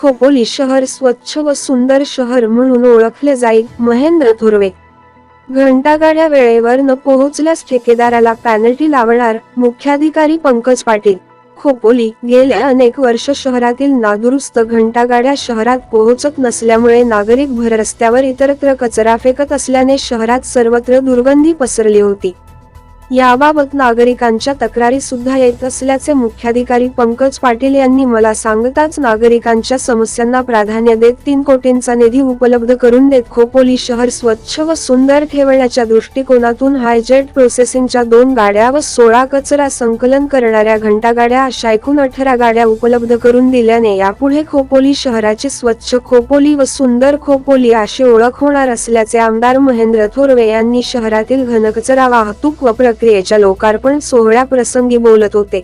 खोपोली शहर स्वच्छ व सुंदर शहर म्हणून ओळखले जाईल महेंद्र थोरवे. घंटागाड्या वेळेवर न पोहोचल्यास ठेकेदाराला पॅनल्टी लावणार मुख्याधिकारी पंकज पाटील. खोपोली गेल्या अनेक वर्ष शहरातील नादुरुस्त घंटागाड्या शहरात पोहोचत नसल्यामुळे नागरिक भर रस्त्यावर इतरत्र कचरा फेकत असल्याने शहरात सर्वत्र दुर्गंधी पसरली होती. याबाबत नागरिकांच्या तक्रारी सुद्धा येत असल्याचे मुख्याधिकारी पंकज पाटील यांनी मला सांगताच नागरिकांच्या समस्यांना प्राधान्य देत तीन कोटींचा निधी उपलब्ध करून देत खोपोली शहर स्वच्छ व सुंदर ठेवण्याच्या दृष्टिकोनातून हायजेट प्रोसेसिंगच्या दोन गाड्या व सोळा कचरा संकलन करणाऱ्या घंटागाड्या अशा एकूण अठरा गाड्या उपलब्ध करून दिल्याने यापुढे खोपोली शहराची स्वच्छ खोपोली व सुंदर खोपोली अशी ओळख होणार असल्याचे आमदार महेंद्र थोरवे यांनी शहरातील घनकचरा वाहतूक व प्रक्रियेच्या लोकार्पण सोहळ्याप्रसंगी बोलत होते.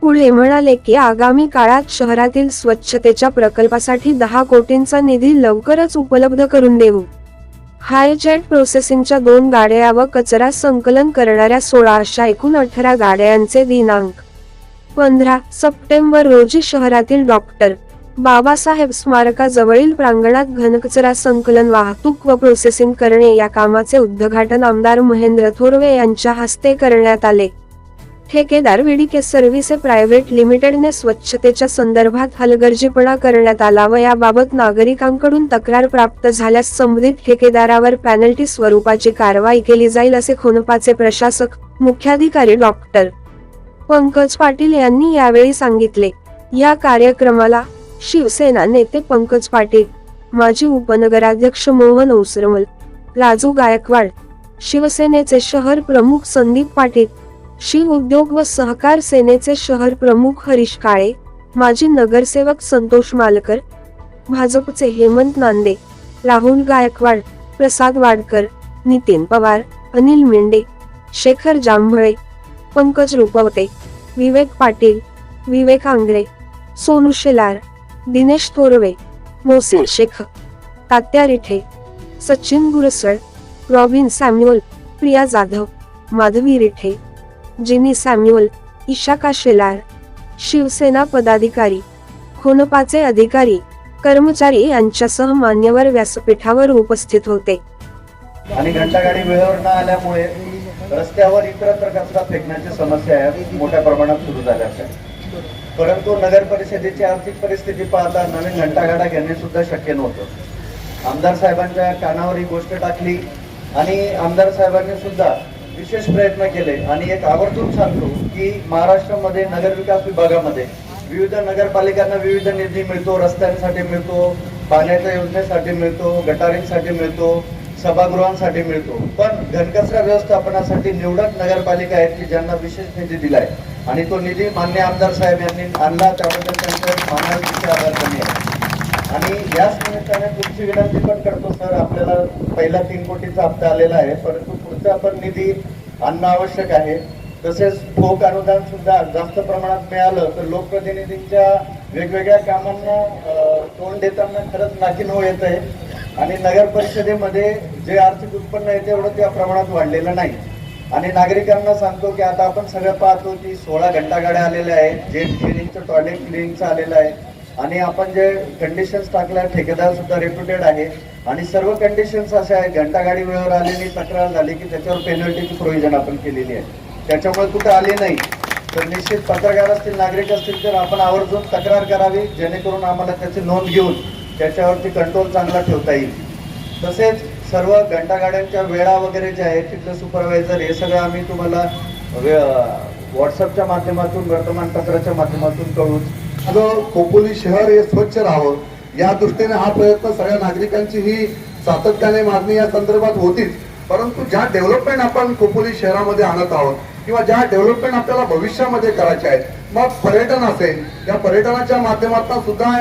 पुढे म्हणाले की आगामी काळात शहरातील स्वच्छतेच्या प्रकल्पासाठी दहा कोटींचा निधी लवकरच उपलब्ध करून देऊ. हायजेट प्रोसेसिंगच्या दोन गाड्या व कचरा संकलन करणाऱ्या सोळा अशा एकूण अठरा गाड्यांचे दिनांक. पंधरा सप्टेंबर रोजी शहरातील डॉक्टर बाबासाहेब स्मारकाजवळील प्रांगणात घनकचरा संकलन वाहतूक व प्रोसेसिंग करणे या कामाचे उद्घाटन आमदार महेंद्र थोरवे यांच्या हस्ते करण्यात आले. ठेकेदार विडीके सर्व्हिसे प्रायव्हेट लिमिटेडने स्वच्छतेच्या संदर्भात हलगर्जीपणा करण्यात आला व याबाबत नागरिकांकडून तक्रार प्राप्त झाल्यास संबंधित ठेकेदारावर पॅनल्टी स्वरूपाची कारवाई केली जाईल असे खोनपाचे प्रशासक मुख्याधिकारी डॉक्टर पंकज पाटील यांनी यावेळी सांगितले. या कार्यक्रमाला शिवसेना नेते पंकज पाटील माजी उपनगराध्यक्ष मोहन ओसरमल राजू गायकवाड शिवसेनेचे शहर प्रमुख संदीप पाटील शिव उद्योग व सहकार सेनेचे शहर प्रमुख हरीश काळे माजी नगरसेवक संतोष मालकर भाजपचे Hemant Nande Rahul Gaikwad Prasad Wadkar Nitin Pawar Anil Mendhe Shekhar Jambhale Pankaj Rupwate Vivek Patil Vivek Angre Sonu Shelar Dinesh Thorve Mohsin Shaikh Tatya Rithe Sachin Gursal Robin Samuel Priya Jadhav Madhavi Rithe Jini Samuel Ishaka Shelar Shiv Sena पदाधिकारी खोनपाचे अधिकारी कर्मचारी यांच्यासह मान्यवर व्यासपीठावर उपस्थित होते. आणि घंटागाडी वेळेवर न आल्यामुळे रस्त्यावर इतरत्र कचरा फेकण्याची समस्या मोठ्या प्रमाणात सुरू झाल्या परंतु नगर परिषदेची आर्थिक परिस्थिती पाहता नवीन घंटागाडा घेणे सुद्धा शक्य नव्हतं. आमदार साहेबांच्या कानावर ही गोष्ट टाकली आणि आमदार साहेबांनी सुद्धा विशेष प्रयत्न केले. आणि एक आवर्जून सांगतो की महाराष्ट्रामध्ये नगरविकास विभागामध्ये विविध नगरपालिकांना विविध निधी मिळतो रस्त्यांसाठी मिळतो पाण्याच्या योजनेसाठी मिळतो गटारींसाठी मिळतो सभागृहांसाठी मिळतो. पण घनकचरा व्यवस्थापनासाठी निवडक नगरपालिका आहेत की ज्यांना विशेष निधी दिलाय? आणि तो निधी मान्य आमदार साहेब यांनी आणला त्याबद्दल त्यांचं मानाचे आभार कमी आहे आणि याच निमित्ताने तुमची विनंती पण करतो सर आपल्याला पहिला तीन कोटीचा हप्ता आलेला आहे परंतु पुढचा पण निधी आणणं आवश्यक आहे. तसेच ठोक अनुदान सुद्धा जास्त प्रमाणात मिळालं तर लोकप्रतिनिधींच्या वेगवेगळ्या कामांना तोंड देताना खरंच नाकीनऊ येत आहे. आणि नगर परिषदेमध्ये जे आर्थिक उत्पन्न आहे तेवढं त्या प्रमाणात वाढलेलं नाही. आणि नागरिकांना सांगतो की आता आपण सगळं पाहतो की सोळा घंटा गाड्या आलेल्या आहेत जेट क्लिनिंगचं टॉयलेट क्लिनिंगचं आलेलं आहे. आणि आपण जे कंडिशन्स टाकल्या ठेकेदार सुद्धा रेप्युटेड आहे. आणि सर्व कंडिशन्स असे आहेत घंटा गाडी वेळेवर आलेली तक्रार झाली की त्याच्यावर पेनल्टीची प्रोव्हिजन आपण केलेली आहे. त्याच्यामुळे कुठं आले नाही. तर निश्चित पत्रकार असतील नागरिक असतील तर आपण आवर्जून तक्रार करावी जेणेकरून आम्हाला त्याची नोंद घेऊन त्याच्यावरती कंट्रोल चांगला ठेवता येईल. तसेच सर्व घंटागाड्यांच्या वेळा वगैरे ज्या आहेत तिथलं सुपरवायझर हे सगळं आम्ही तुम्हाला व्हॉट्सअपच्या माध्यमातून वर्तमानपत्राच्या माध्यमातून कळू आपलं खोपोली शहर हे स्वच्छ राहावं. या दृष्टीने हा प्रयत्न सगळ्या नागरिकांची ही सातत्याने मागणी या संदर्भात होतीच. परंतु ज्या डेव्हलपमेंट आपण खोपोली शहरामध्ये आणत आहोत किंवा ज्या डेव्हलपमेंट आपल्याला भविष्यामध्ये करायच्या आहेत मग पर्यटन असेल या पर्यटनाच्या माध्यमातून सुद्धा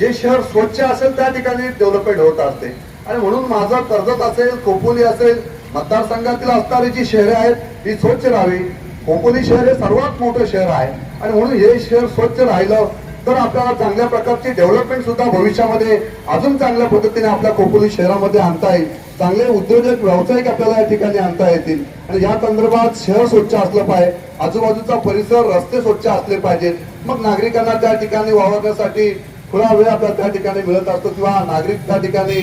जे शहर स्वच्छ असेल त्या ठिकाणी डेव्हलपमेंट होत असते. आणि म्हणून माझं कर्जत असेल खोपोली असेल मतदारसंघातील असणारी जी शहरे आहेत ती स्वच्छ राहावी. खोपोली शहर हे सर्वात मोठं शहर आहे. आणि म्हणून हे शहर स्वच्छ राहिलं तर आपल्याला चांगल्या प्रकारची डेव्हलपमेंट सुद्धा भविष्यामध्ये अजून चांगल्या पद्धतीने आपल्या खोपोली शहरामध्ये आणता येईल. चांगले उद्योजक व्यावसायिक आपल्याला या ठिकाणी आणता येतील. आणि या संदर्भात शहर स्वच्छ असलं पाहिजे. आजूबाजूचा परिसर रस्ते स्वच्छ असले पाहिजेत. मग नागरिकांना त्या ठिकाणी वावरण्यासाठी खुला वेळ आपल्याला त्या ठिकाणी मिळत असतो किंवा नागरिक त्या ठिकाणी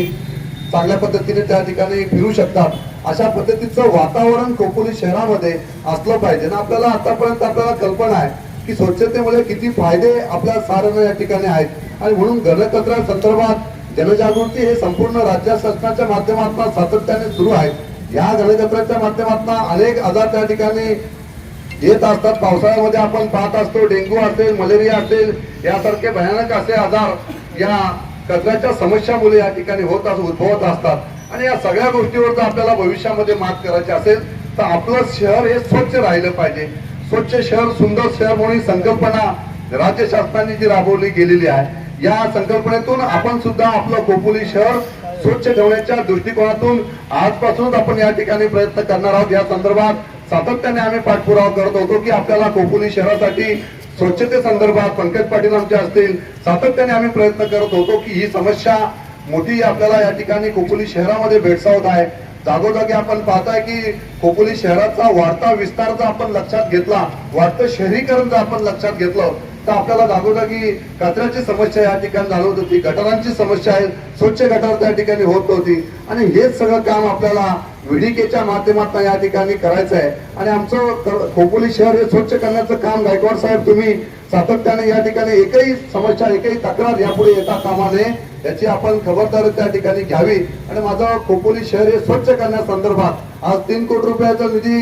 चांगल्या पद्धतीने त्या ठिकाणी फिरू शकतात अशा पद्धतीचं वातावरण खोपोली शहरामध्ये असलं पाहिजे. ना आपल्याला आतापर्यंत आपल्याला कल्पना आहे की स्वच्छतेमुळे किती फायदे आपल्या साऱ्यांना या ठिकाणी आहेत. आणि म्हणून घनकचऱ्या संदर्भात जनजागृती हे संपूर्ण राज्य शासनाच्या माध्यमातून सातत्याने सुरू आहे. या घनकचऱ्याच्या माध्यमातून अनेक आजार त्या ठिकाणी येत असतात. पावसाळ्यामध्ये आपण पाहत असतो डेंग्यू असेल मलेरिया असेल यासारखे भयानक असे आजार या कचऱ्याच्या समस्यामुळे या ठिकाणी होत अस- उद्भवत असतात. आणि या सगळ्या गोष्टीवर जर आपल्याला भविष्यामध्ये मात करायची असेल तर आपलं शहर हे स्वच्छ राहिलं पाहिजे. स्वच्छ शहर सुंदर शहर म्हणून संकल्पना राज्य शासनाने जी राबवली गेलेली आहे या संकल्पनेतून आपण सुद्धा आपलं खोपोली शहर स्वच्छ ठेवण्याच्या दृष्टिकोनातून आजपासूनच आपण या ठिकाणी प्रयत्न करणार आहोत. या संदर्भात सातत्याने आम्ही पाठपुरावा करत होतो की आपल्याला कोकुली शहरासाठी स्वच्छते संदर्भात पंकज पाटील आमच्या असतील. सातत्याने आम्ही प्रयत्न करत होतो की ही समस्या मोठी आपल्याला या ठिकाणी कोकुली शहरामध्ये भेडसावत आहे. जागोजागी आपण पाहताय की कोकुली शहराचा वाढता विस्तार जर आपण लक्षात घेतला वाढतं शहरीकरण जर आपण लक्षात घेतलं तर आपल्याला की कचऱ्याची समस्या या ठिकाणी जाणवत होती गटारांची समस्या आहे स्वच्छ गटार त्या ठिकाणी होत नव्हती. आणि हेच सगळं काम आपल्याला विडिकेच्या माध्यमातून या ठिकाणी करायचं आहे. आणि आमचं खोपोली शहर हे स्वच्छ करण्याचं काम गायकवाड साहेब तुम्ही सातत्याने या ठिकाणी एकही समस्या एकही तक्रार यापुढे येता कामा नये याची आपण खबरदारी त्या ठिकाणी घ्यावी. आणि माझं खोपोली शहर हे स्वच्छ करण्यासंदर्भात आज तीन कोटी रुपयाचा निधी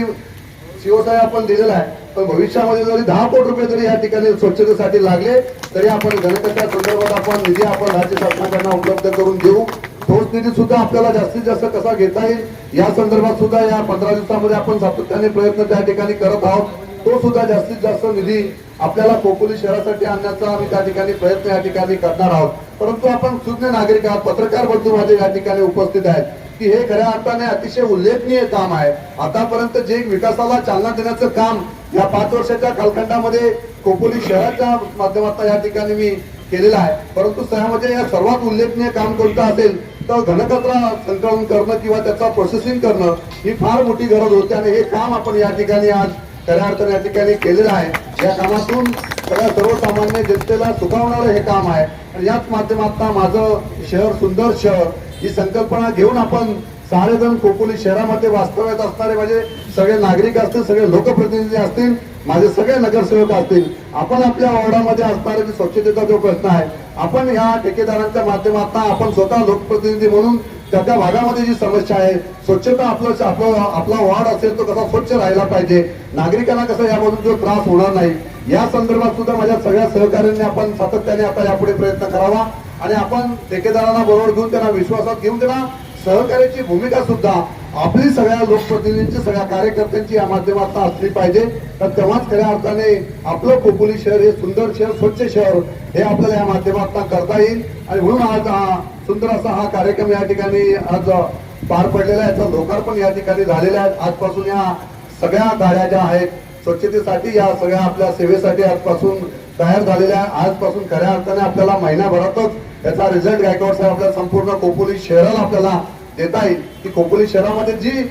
शिवसाहेब आपण दिलेला आहे. पण भविष्यामध्ये जरी दहा कोटी रुपये जरी या ठिकाणी स्वच्छतेसाठी लागले तरी आपण गणेशाच्या संदर्भात आपण निधी आपण राज्य शासनाकडनं उपलब्ध करून देऊ. तोच निधी सुद्धा आपल्याला जास्तीत जास्त कसा घेता येईल या संदर्भात सुद्धा या पंधरा दिवसामध्ये आपण सातत्याने प्रयत्न त्या ठिकाणी करत आहोत. तो सुद्धा जास्तीत जास्त निधी आपल्याला कोकोली शहरासाठी आणण्याचा आम्ही त्या ठिकाणी प्रयत्न या ठिकाणी करणार आहोत. परंतु आपण सुज्ञ नागरिक आहात पत्रकार बंधू माझे या ठिकाणी उपस्थित आहेत की हे खऱ्या अर्थाने अतिशय उल्लेखनीय काम आहे. आतापर्यंत जे विकासाला चालना देण्याचं काम या पाच वर्षाच्या कालखंडामध्ये खोपोली शहराच्या माध्यमातून या ठिकाणी मी केलेला आहे. परंतु त्यामध्ये या सर्वात उल्लेखनीय काम कोणतं असेल तर घनकचरा संकलन करणं किंवा त्याचा प्रोसेसिंग करणं ही फार मोठी गरज होती आणि हे काम आपण या ठिकाणी आज खऱ्या अर्थाने या ठिकाणी केलेलं आहे. या कामातून सगळ्या सर्वसामान्य जनतेला सुखावणारं हे काम आहे. आणि याच माध्यमातून माझं शहर सुंदर शहर ही संकल्पना घेऊन आपण सारेजण खोपोली शहरामध्ये वास्तव्यात असणारे माझे सगळे नागरिक असतील सगळे लोकप्रतिनिधी असतील माझे सगळे नगरसेवक असतील आपण आपल्या वॉर्डामध्ये असणारे स्वच्छतेचा जो प्रश्न आहे आपण या ठेकेदारांच्या माध्यमातून आपण स्वतः लोकप्रतिनिधी म्हणून त्या त्या भागामध्ये जी समस्या आहे स्वच्छता आपलं आपलं आपला वॉर्ड असेल तो कसा स्वच्छ राहिला पाहिजे नागरिकांना कसा यामधून जो त्रास होणार नाही या संदर्भात सुद्धा माझ्या सगळ्या सहकार्यांनी आपण सातत्याने आता यापुढे प्रयत्न करावा आणि आपण ठेकेदारांना बरोबर घेऊन त्यांना विश्वासात घेऊन त्यांना सहकार्याची भूमिका सुद्धा आपली सगळ्या लोकप्रतिनिधींची सगळ्या कार्यकर्त्यांची या माध्यमातून असली पाहिजे. तर तेव्हाच खऱ्या अर्थाने आपलं कोपुली शहर हे सुंदर शहर स्वच्छ शहर हे आपल्याला या माध्यमातून करता येईल. आणि म्हणून आज हा सुंदर असा हा कार्यक्रम या ठिकाणी आज पार पडलेला आहे. याचं लोकार्पण या ठिकाणी झालेलं आहे. आजपासून या सगळ्या गाड्या ज्या आहेत स्वच्छतेसाठी या सगळ्या आपल्या सेवेसाठी आजपासून तयार झालेल्या आहे. आजपासून खऱ्या अर्थाने आपल्याला महिन्याभरातच याचा रिझल्ट गायकवाड साहेब आपल्या संपूर्ण खोपोली शहराला आपल्याला देता येईल की खोपोली शहरामध्ये जी